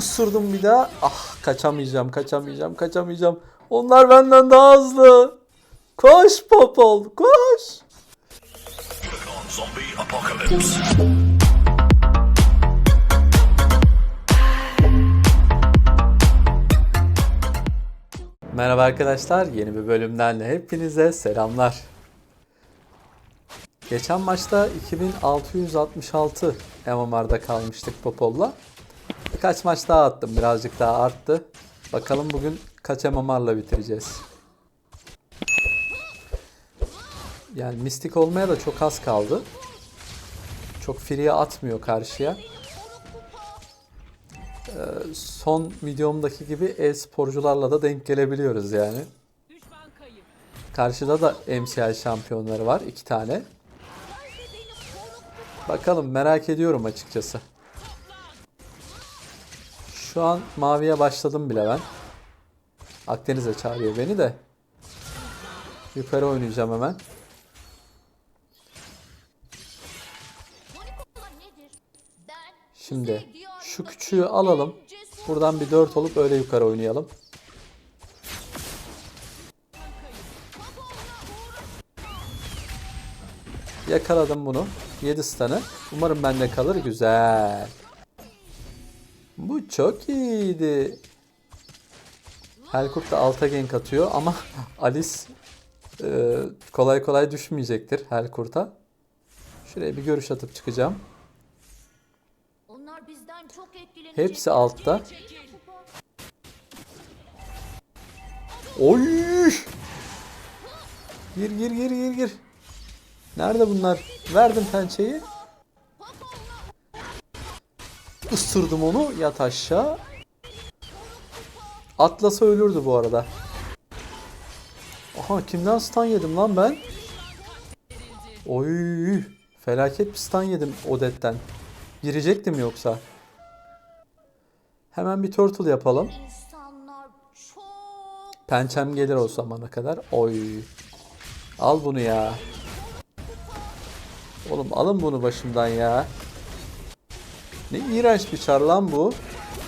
Isırdım bir daha. Ah kaçamayacağım, kaçamayacağım, kaçamayacağım. Onlar benden daha hızlı. Koş Popol, koş. Merhaba arkadaşlar, yeni bir bölümden hepinize selamlar. Geçen maçta 2666 MMR'da kalmıştık Popol'la. Birkaç maç daha attım, birazcık daha arttı. Bakalım bugün kaç MMR'la bitireceğiz. Yani mistik olmaya da çok az kaldı. Çok free'ye atmıyor karşıya. Ee, son videomdaki gibi e-sporcularla da denk gelebiliyoruz yani. Karşıda da MCL şampiyonları var. iki tane. Bakalım merak ediyorum açıkçası. Şu an maviye başladım bile ben. Akdeniz'e çağırıyor beni de. Yukarı oynayacağım hemen. Şimdi şu küçüğü alalım. Buradan bir 4 olup öyle yukarı oynayalım. Yakaladım bunu. 7 stun'ı. Umarım bende kalır. Güzel. Bu çok iyiydi. Helkurt da alta gank atıyor ama Alice e, kolay kolay düşmeyecektir Helkurt'a. Şuraya bir görüş atıp çıkacağım. Onlar bizden çok etkilenecek. Hepsi altta. Oy! Gir gir gir gir gir. Nerede bunlar? Verdim pençeyi. Isırdım onu. Yat aşağı. Atlasa ölürdü bu arada. Aha kimden stun yedim lan ben? Oy! Felaket bir stun yedim Odette'den. Girecektim yoksa. Hemen bir turtle yapalım. Pençem gelir o zamana kadar. Oy. Al bunu ya. Oğlum alın bunu başımdan ya. Ne iğrenç bir çar lan bu.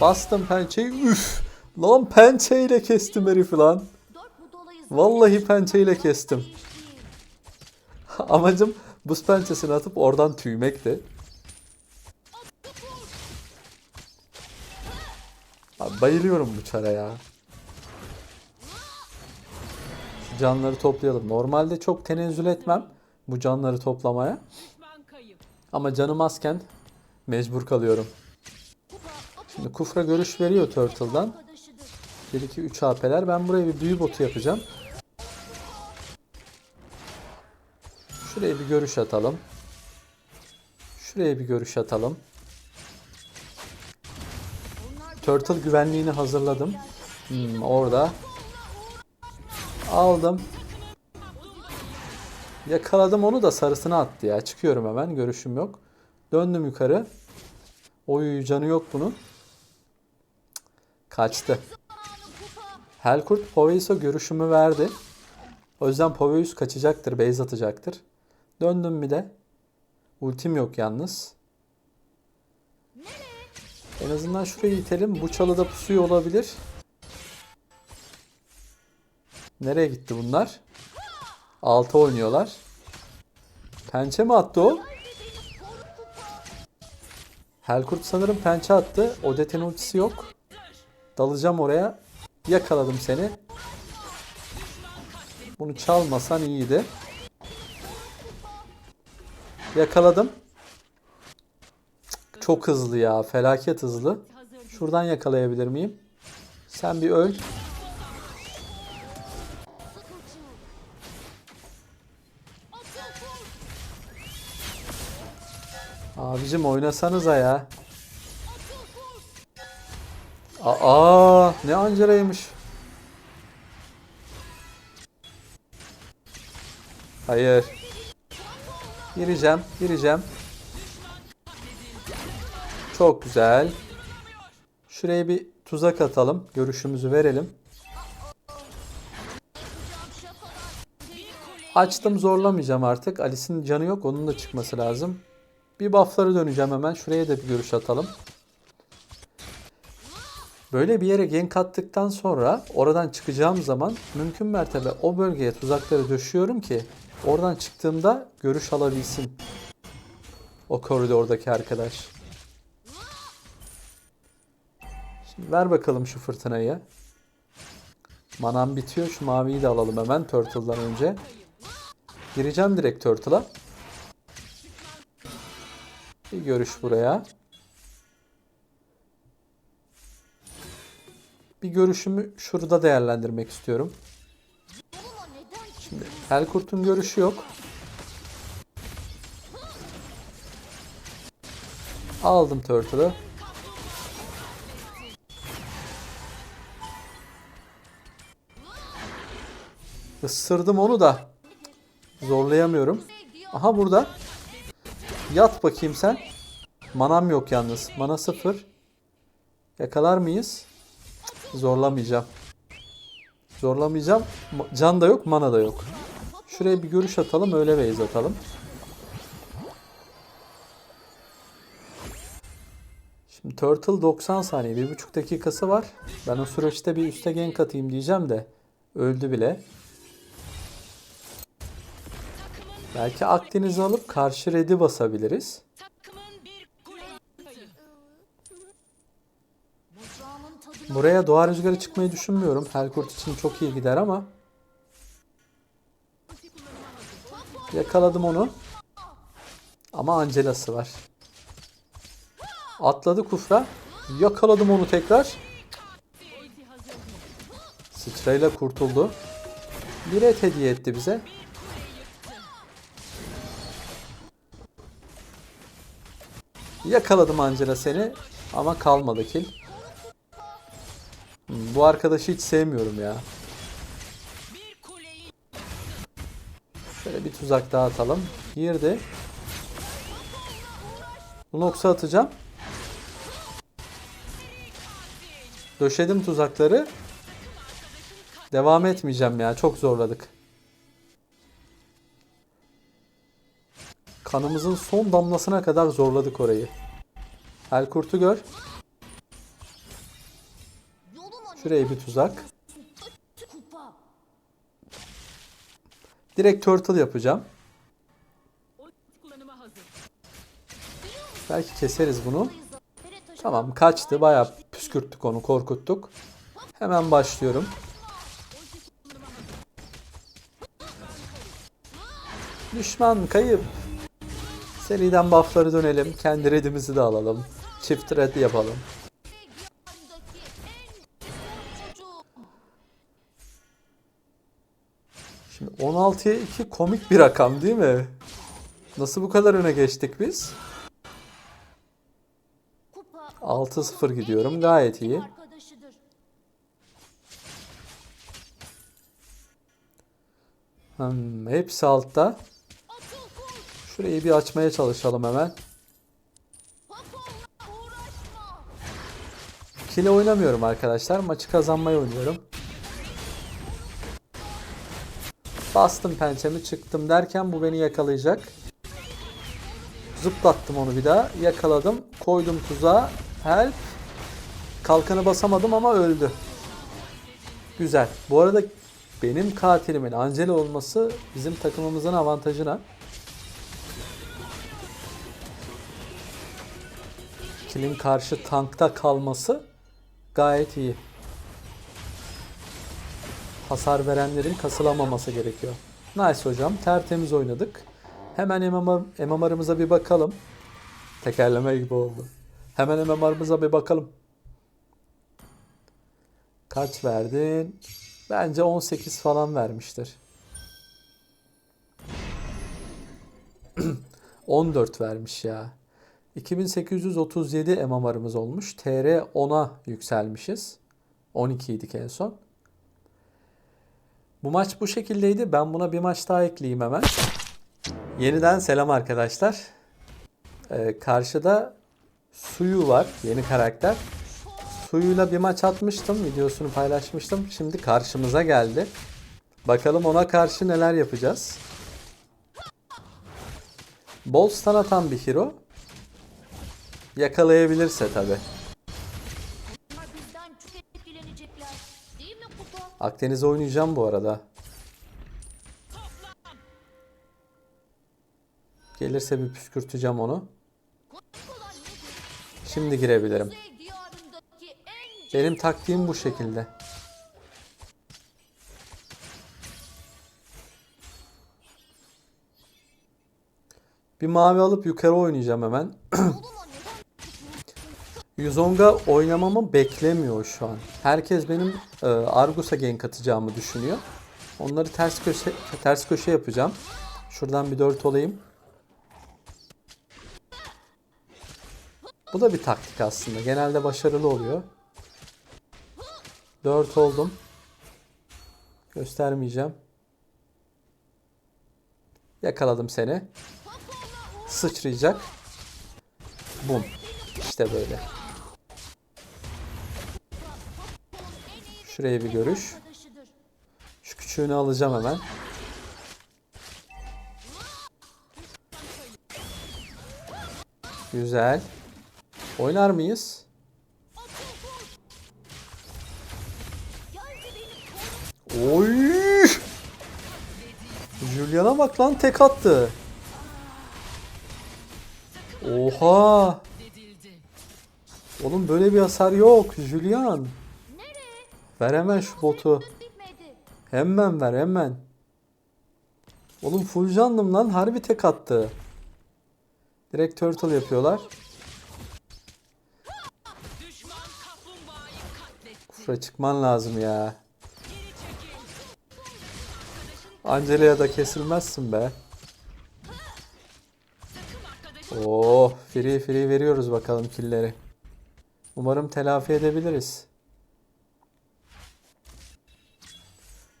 Bastım pençeyi. Üf. Lan pençeyle kestim herifi lan. Vallahi pençeyle kestim. Amacım buz pençesini atıp oradan tüymekti. Abi bayılıyorum bu çara ya. Şu canları toplayalım. Normalde çok tenezzül etmem bu canları toplamaya. Ama canım azken mecbur kalıyorum. Şimdi Kufra görüş veriyor Turtle'dan. arkadaşıdır. 1 2 3 AP'ler. Ben buraya bir büyü botu yapacağım. Şuraya bir görüş atalım. Şuraya bir görüş atalım. Turtle güvenliğini hazırladım. Hmm, orada. Aldım. Yakaladım onu da sarısına attı ya. Çıkıyorum hemen. Görüşüm yok. Döndüm yukarı. Oy canı yok bunun. Kaçtı. Helkurt Poveis'e görüşümü verdi. O yüzden Poveis kaçacaktır, base atacaktır. Döndüm bir de. Ultim yok yalnız. En azından şurayı itelim. Bu çalıda pusuyor olabilir. Nereye gitti bunlar? Alta oynuyorlar. Pençe mi attı o? Helkurt sanırım pençe attı. Odette'nin ultisi yok. Dalacağım oraya. Yakaladım seni. Bunu çalmasan iyiydi. Yakaladım. Çok hızlı ya. Felaket hızlı. Şuradan yakalayabilir miyim? Sen bir öl. Abicim oynasanıza ya. Aa, ne Angela'ymış. Hayır. Gireceğim, gireceğim. Çok güzel. Şuraya bir tuzak atalım. Görüşümüzü verelim. Açtım zorlamayacağım artık. Alice'in canı yok. Onun da çıkması lazım. Bir buff'lara döneceğim hemen. Şuraya da bir görüş atalım. Böyle bir yere gank attıktan sonra oradan çıkacağım zaman mümkün mertebe o bölgeye tuzakları döşüyorum ki oradan çıktığımda görüş alabilsin. O koridordaki arkadaş. Şimdi ver bakalım şu fırtınayı. Manam bitiyor. Şu maviyi de alalım hemen Turtle'dan önce. Gireceğim direkt Turtle'a. Bir görüş buraya. Bir görüşümü şurada değerlendirmek istiyorum. Şimdi Elkurt'un görüşü yok. Aldım Turtle'ı. Isırdım onu da. Zorlayamıyorum. Aha burada. Yat bakayım sen. Manam yok yalnız. Mana sıfır. Yakalar mıyız? Zorlamayacağım. Zorlamayacağım. Ma- Can da yok, mana da yok. Şuraya bir görüş atalım, öyle base atalım. Şimdi Turtle 90 saniye, 1,5 dakikası var. Ben o süreçte bir üste gank atayım diyeceğim de öldü bile. Belki Akdeniz'i alıp karşı red'i basabiliriz. Buraya doğa rüzgarı çıkmayı düşünmüyorum. Helkurt için çok iyi gider ama. Yakaladım onu. Ama Angela'sı var. Atladı kufra. Yakaladım onu tekrar. Sıçrayla kurtuldu. Bir et hediye etti bize. Yakaladım Angela seni ama kalmadı kill. Hmm, Bu arkadaşı hiç sevmiyorum ya. Şöyle bir tuzak daha atalım. Girdi. Lunox'u atacağım. Döşedim tuzakları. Devam etmeyeceğim ya. Çok zorladık. Kanımızın son damlasına kadar zorladık orayı. Helkurt'u gör. Şuraya bir tuzak. Direkt turtle yapacağım. Belki keseriz bunu. Tamam kaçtı. Bayağı püskürttük onu, korkuttuk. Hemen başlıyorum. Düşman kayıp. Seriden buff'ları dönelim. Kendi redimizi de alalım. Çift red yapalım. Şimdi 16'ya 2 komik bir rakam değil mi? Nasıl bu kadar öne geçtik biz? Kupa 6-0 gidiyorum. Gayet iyi. Hmm, hepsi altta. Şurayı bir açmaya çalışalım hemen. Kile oynamıyorum arkadaşlar. Maçı kazanmayı oynuyorum. Bastım pençemi çıktım derken bu beni yakalayacak. Zıplattım onu bir daha. Yakaladım. Koydum tuzağa. Help. Kalkanı basamadım ama öldü. Güzel. Bu arada benim katilimin Angela olması bizim takımımızın avantajına. Kilin karşı tankta kalması gayet iyi. Hasar verenlerin kasılamaması gerekiyor. Nice hocam. Tertemiz oynadık. Hemen MMR, MMR'ımıza bir bakalım. Tekerleme gibi oldu. Hemen MMR'ımıza bir bakalım. Kaç verdin? Bence 18 falan vermiştir. 14 vermiş ya. 2837 MMR'ımız olmuş. TR 10'a yükselmişiz. 12 idik en son. Bu maç bu şekildeydi. Ben buna bir maç daha ekleyeyim hemen. Yeniden selam arkadaşlar. Ee, karşıda Suyu var. Yeni karakter. Suyuyla bir maç atmıştım. Videosunu paylaşmıştım. Şimdi karşımıza geldi. Bakalım ona karşı neler yapacağız. Bol stun atan bir hero. Yakalayabilirse tabi. Akdeniz'e oynayacağım bu arada. Gelirse bir püskürteceğim onu. Şimdi girebilirim. Benim taktiğim bu şekilde. Bir mavi alıp yukarı oynayacağım hemen. Yuzong'a oynamamı beklemiyor şu an. Herkes benim e, Argus'a gank atacağımı düşünüyor. Onları ters köşe ters köşe yapacağım. Şuradan bir 4 olayım. Bu da bir taktik aslında. Genelde başarılı oluyor. 4 oldum. Göstermeyeceğim. Yakaladım seni. Sıçrayacak. Bum. İşte böyle. Şuraya bir görüş. Şu küçüğünü alacağım hemen. Güzel. Oynar mıyız? Oy! Julian'a bak lan tek attı. Oha! Oğlum böyle bir hasar yok Julian. Ver hemen şu botu. Hemen ver hemen. Oğlum full canlım lan harbi tek attı. Direkt turtle yapıyorlar. Kufra çıkman lazım ya. Angela'ya da kesilmezsin be. Oh free free veriyoruz bakalım killeri. Umarım telafi edebiliriz.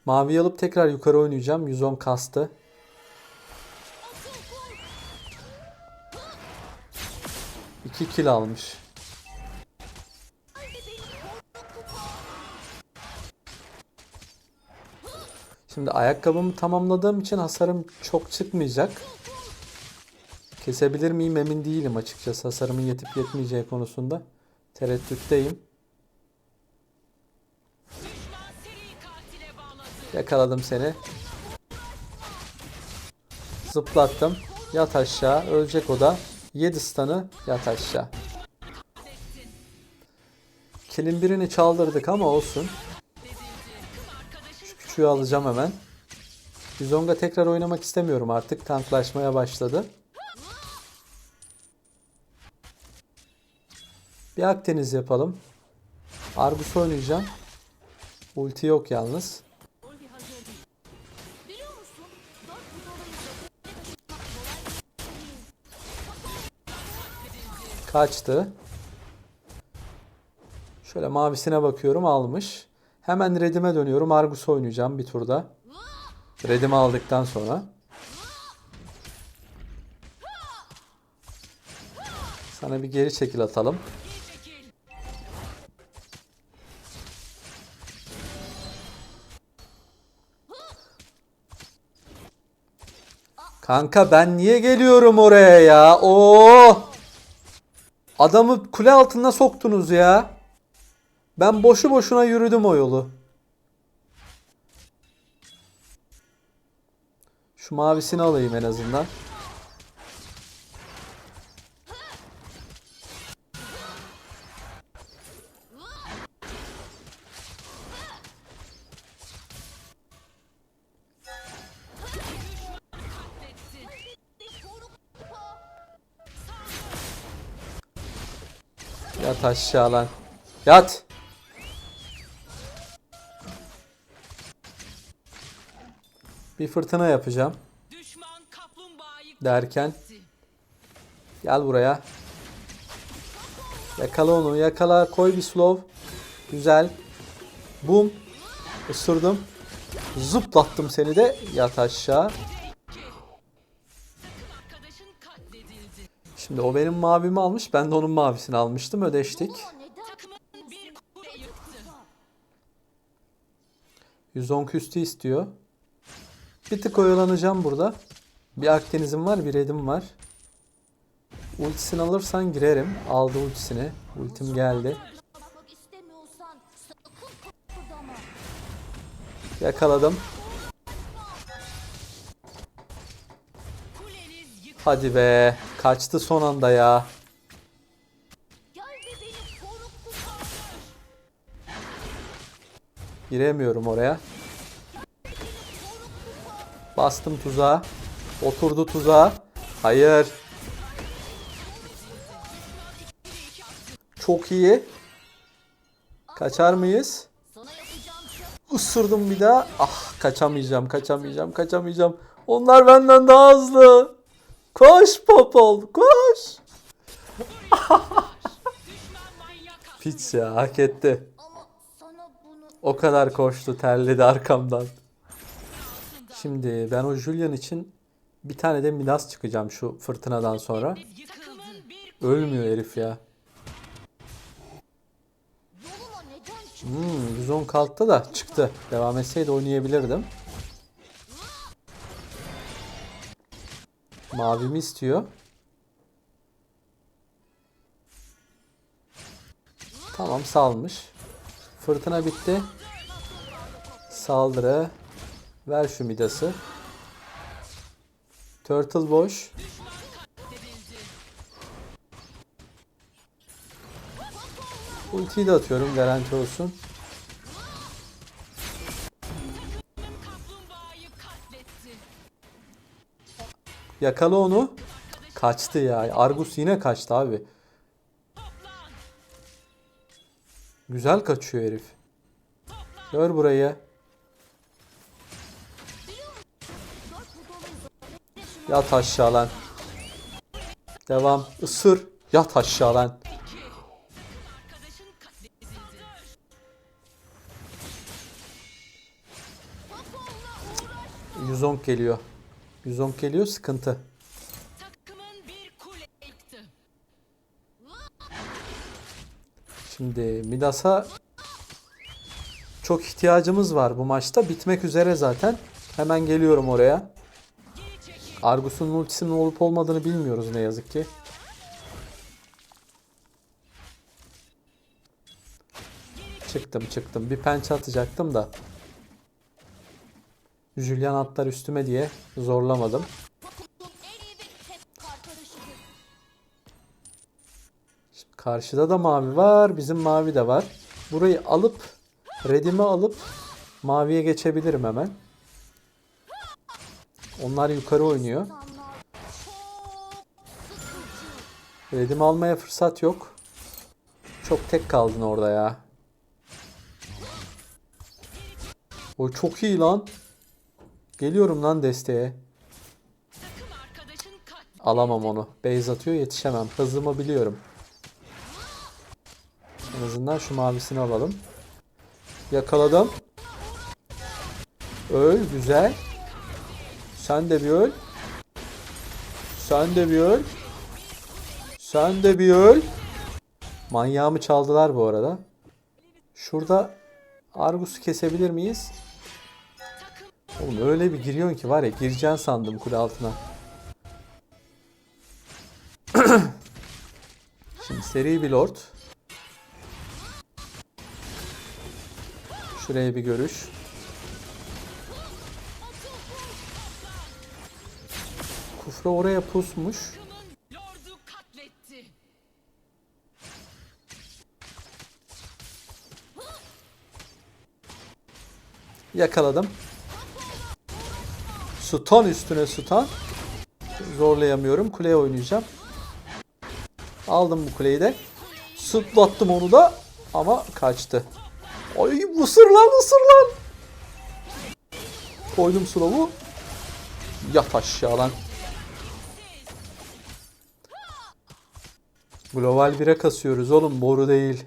Mavi alıp tekrar yukarı oynayacağım. 110 kastı. İki kill almış. Şimdi ayakkabımı tamamladığım için hasarım çok çıkmayacak. Kesebilir miyim emin değilim açıkçası hasarımın yetip yetmeyeceği konusunda. Tereddütteyim. Yakaladım seni. Zıplattım. Yat aşağı. Ölecek o da. 7 stun'ı yat aşağı. Kilin birini çaldırdık ama olsun. Arkadaşın Küçüğü alacağım hemen. Bizonga tekrar oynamak istemiyorum artık. Tanklaşmaya başladı. Bir Akdeniz yapalım. Argus oynayacağım. Ulti yok yalnız. Kaçtı. Şöyle mavisine bakıyorum almış. Hemen Redim'e dönüyorum. Argus oynayacağım bir turda. Redim'i aldıktan sonra. Sana bir geri çekil atalım. Kanka ben niye geliyorum oraya ya? Oo! Adamı kule altına soktunuz ya. Ben boşu boşuna yürüdüm o yolu. Şu mavisini alayım en azından. Yat aşağı lan. Yat. Bir fırtına yapacağım derken gel buraya. Yakala onu yakala koy bir slow. Güzel. Bum. Isırdım. Zıplattım seni de yat aşağı. Şimdi o benim mavimi almış. Ben de onun mavisini almıştım. Ödeştik. Yoluna neden Takımın bir kule yıktı. 110 küstü istiyor. Bir tık oyalanacağım burada. Bir Akdeniz'im var, bir Red'im var. Ultisini alırsan girerim. Aldı ultisini. Ultim geldi. Yakaladım. Hadi be. Kaçtı son anda ya. Giremiyorum oraya. Bastım tuzağa. Oturdu tuzağa. Hayır. Çok iyi. Kaçar mıyız? Şey Isırdım bir daha. Ah kaçamayacağım, kaçamayacağım, kaçamayacağım. Onlar benden daha hızlı. Koş Popol, koş. Piç ya, hak etti. O kadar koştu, terledi arkamdan. Şimdi ben o Julian için bir tane de Midas çıkacağım şu fırtınadan sonra. Ölmüyor herif ya. Hmm, 110 kalktı da çıktı. Devam etseydi oynayabilirdim. Mavimi istiyor. Tamam salmış. Fırtına bitti. Saldırı. Ver şu midası. Turtle boş. Ultiyi de atıyorum garanti olsun. Yakala onu. Kaçtı ya. Argus yine kaçtı abi. Güzel kaçıyor herif. Gör burayı. Yat aşağı lan. Devam. Isır. Yat aşağı lan. 110 geliyor. 110 geliyor sıkıntı. Şimdi Midas'a çok ihtiyacımız var bu maçta. Bitmek üzere zaten. Hemen geliyorum oraya. Argus'un ultisinin olup olmadığını bilmiyoruz ne yazık ki. Çıktım çıktım. Bir pençe atacaktım da. Julian atlar üstüme diye zorlamadım. Karşıda da mavi var. Bizim mavi de var. Burayı alıp redimi alıp maviye geçebilirim hemen. Onlar yukarı oynuyor. Redimi almaya fırsat yok. Çok tek kaldın orada ya. O çok iyi lan. Geliyorum lan desteğe. Alamam onu. Base atıyor yetişemem. Hızımı biliyorum. En azından şu mavisini alalım. Yakaladım. Öl güzel. Sen de bir öl. Sen de bir öl. Sen de bir öl. Manyağımı çaldılar bu arada. Şurada Argus'u kesebilir miyiz? Oğlum öyle bir giriyorsun ki var ya gireceksin sandım kule altına. Şimdi seri bir lord. Şuraya bir görüş. Kufra oraya pusmuş. Yakaladım. Stun üstüne stun. Zorlayamıyorum. Kuleye oynayacağım. Aldım bu kuleyi de. Sıtlattım onu da. Ama kaçtı. Ay ısır lan ısır lan. Koydum slow'u. Yat aşağı lan. Global 1'e kasıyoruz oğlum boru değil.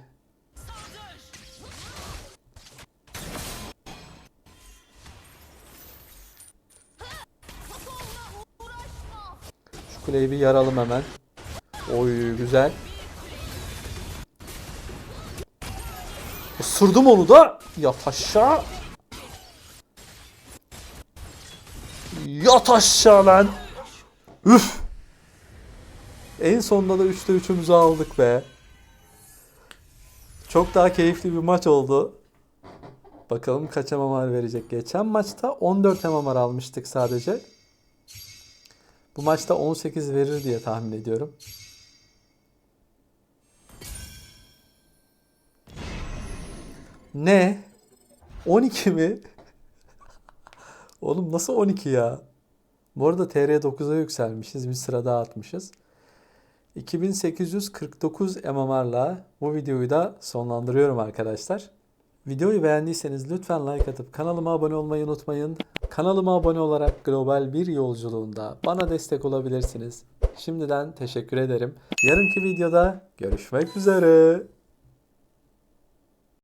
Kuleyi bir yaralım hemen. Oy güzel. Isırdım onu da. Yat aşağı. Yat aşağı lan. Üf. En sonunda da 3'te 3'ümüzü aldık be. Çok daha keyifli bir maç oldu. Bakalım kaç MMR verecek. Geçen maçta 14 MMR almıştık sadece. Bu maçta 18 verir diye tahmin ediyorum. Ne? 12 mi? Oğlum nasıl 12 ya? Bu arada TR 9'a yükselmişiz. Bir sıra daha atmışız. 2849 MMR'la bu videoyu da sonlandırıyorum arkadaşlar. Videoyu beğendiyseniz lütfen like atıp kanalıma abone olmayı unutmayın. Kanalıma abone olarak global bir yolculuğunda bana destek olabilirsiniz. Şimdiden teşekkür ederim. Yarınki videoda görüşmek üzere.